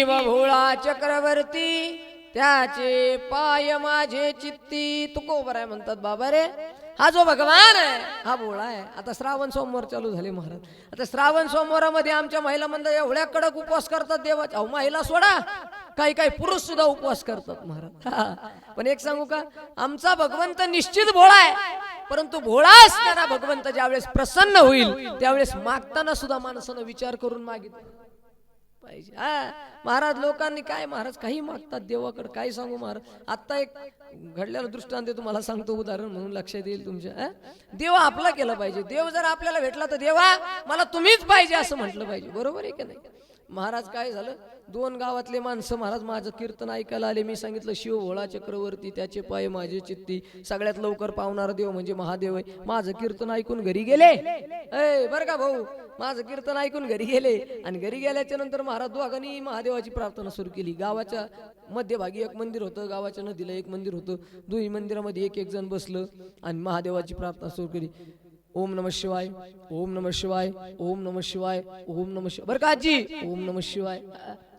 शिव भोळा चक्रवर्ती त्याचे पाय माझे चित्ती. तुकोबर आहे म्हणतात बाबा रे? हा जो भगवान आहे हा भोळा आहे. आता श्रावण सोमवार चालू झाले महाराज. आता श्रावण सोमवारामध्ये आमच्या महिला मंडळ एवढ्या कडक उपवास करतात देवाच्या अहो महिला सोडा. काही काही पुरुष सुद्धा उपवास करतात महाराज. हा. पण एक सांगू का? आमचा भगवंत निश्चित भोळा आहे. परंतु भोळा असणारा भगवंत ज्यावेळेस प्रसन्न होईल त्यावेळेस मागताना सुद्धा माणसानं विचार करून मागितला. पाहिजे. हा महाराज लोकांनी काय महाराज काही मागतात देवाकडे काय सांगू महाराज. आता एक घडलेला दृष्टांत तुम्हाला सांगतो उदाहरण म्हणून लक्षात येईल तुमच्या देव आपला केला पाहिजे. देव जर आपल्याला भेटला तर देवा मला तुम्हीच पाहिजे असं म्हटलं पाहिजे. बरोबर आहे की नाही? महाराज काय झालं? दोन गावातले माणसं महाराज माझं कीर्तन ऐकायला आले. मी सांगितलं शिव भोळा चक्रवर्ती त्याचे पाय माझे चित्ती. सगळ्यात लवकर पावणारा देव म्हणजे महादेव आहे. माझं कीर्तन ऐकून घरी गेले. ए बरं का भाऊ? माझं कीर्तन ऐकून घरी गेले. आणि घरी गेल्याच्यानंतर महाराज दोघांनी महादेवाची प्रार्थना सुरू केली. गावाच्या मध्यभागी एक मंदिर होतं गावाच्या नदीला एक मंदिर होतं. दोन्ही मंदिरामध्ये एक एक जण बसलं आणि महादेवाची प्रार्थना सुरू केली. ओम नम शिवाय ओम नम शिवाय ओम नम शिवाय ओम नम शिवाय. बरं का आजी? ओम नम शिवाय.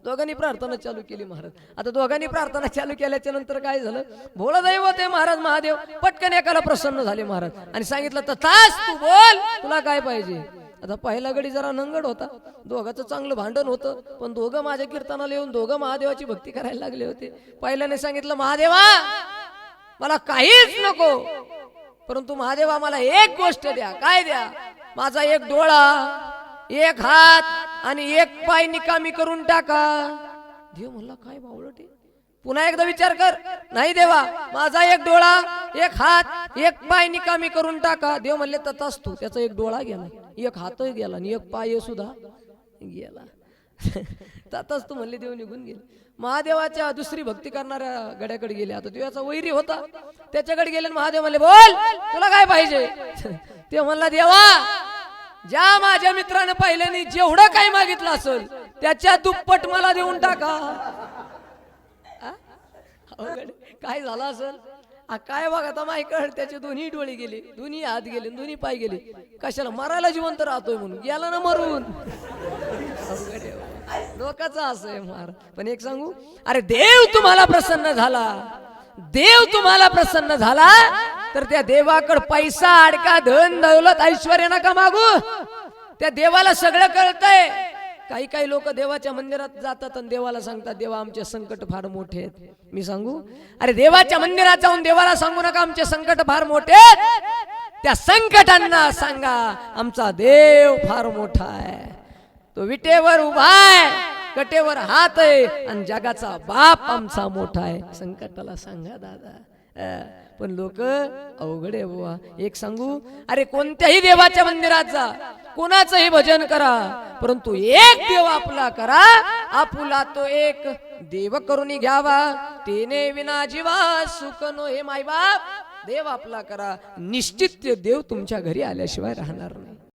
दोघांनी प्रार्थना चालू केली महाराज. आता दोघांनी प्रार्थना चालू केल्याच्यानंतर काय झालं? भोळा दैव आहे महाराज महादेव. पटकन एकाला प्रसन्न झाले महाराज. आणि सांगितलं तर तास तू बोल तुला काय पाहिजे? आता पहिला गडी जरा नंगड होता. दोघाचं चांगलं भांडण होतं पण दोघं माझ्या कीर्तनाला येऊन दोघं महादेवाची भक्ती करायला लागले होते. पहिल्याने सांगितलं महादेवा मला काहीच नको. परंतु महादेवा मला एक गोष्ट द्या. काय द्या? माझा एक डोळा एक हात आणि एक पाय निकामी करून टाका. देव म्हणला काय बावळटे पुन्हा एकदा विचार कर. नाही देवा माझा एक डोळा एक हात एक पाय निकामी करून टाका. देव म्हणले तथाच तू. त्याचा एक डोळा गेला. एक हातही गेला आणि एक पाय सुद्धा गेला. आताच तू म्हणले देव निघून गेले. महादेवाच्या दुसरी भक्ती करणाऱ्या गड्याकडे गेले. आता देवाचा वैरी होता. त्याच्याकडे गेले महादेव म्हणले बोल तुला काय पाहिजे? ते म्हणला देवा ज्या माझ्या मित्रानं पहिल्याने जेवढं काही मागितलं असेल त्याच्या दुप्पट मला देऊन टाका. काय झालं असेल? काय बघ आता मायकड त्याचे दोन्ही डोळे गेले. दोन्ही हात गेले दोन्ही पाय गेले. कशाला मरायला जिवंत राहतोय म्हणून. गेला ना मरून. लोकांचं असं मार. पण एक सांगू अरे देव तुम्हाला प्रसन्न झाला. देव तुम्हाला प्रसन्न झाला तर त्या देवाकड पैसा अडका धन दौलत ऐश्वर नका मागू. त्या देवाला सगळं कळतंय. काही काही लोक देवाच्या मंदिरात जातात आणि देवाला सांगतात देवा आमचे संकट फार मोठे आहेत. मी सांगू अरे देवाच्या मंदिरात जाऊन देवाला सांगू नका आमचे संकट फार मोठे आहेत. त्या संकटांना सांगा आमचा देव फार मोठा आहे. तो विटेवर उभा आहे. कटेवर हात आहे आणि जगाचा बाप आमचा मोठा आहे. संकटाला सांगा दादा. पण लोक अवघड आहे बुवा. एक सांगू? अरे कोणत्याही देवाच्या मंदिरात जा. कोणाचंही भजन करा. परंतु एक देव आपला करा. आपुला तो एक देव करून घ्यावा. तेने विना जीवा सुख नो हे मायबाप. देव आपला करा. निश्चित ते देव तुमच्या घरी आल्याशिवाय राहणार नाही.